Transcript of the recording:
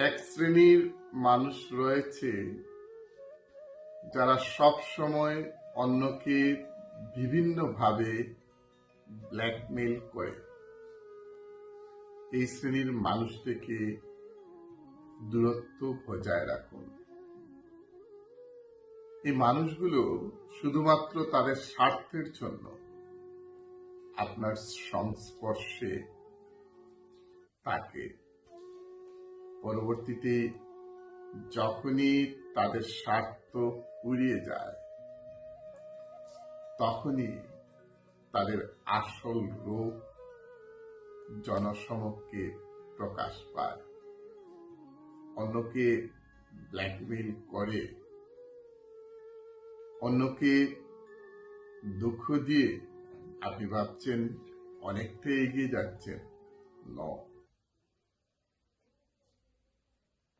এক শ্রেণির মানুষ রয়েছে যারা সব সময় অন্যকে বিভিন্নভাবে ব্ল্যাকমেল করে। এই শ্রেণির মানুষ থেকে দূরত্ব বজায় রাখুন। এই মানুষগুলো শুধুমাত্র তাদের স্বার্থের জন্য আপনার সংস্পর্শে থাকে পরবর্তীতে যখনই তাদের স্বার্থ উড়িয়ে যায়, তখনই তাদের আসল রূপ জনসমক্ষে প্রকাশ পায়। অন্যকে ব্ল্যাকমেল করে, অন্যকে দুঃখ দিয়ে, আপনি ভাবছেন অনেকটা এগিয়ে যাচ্ছেন। ন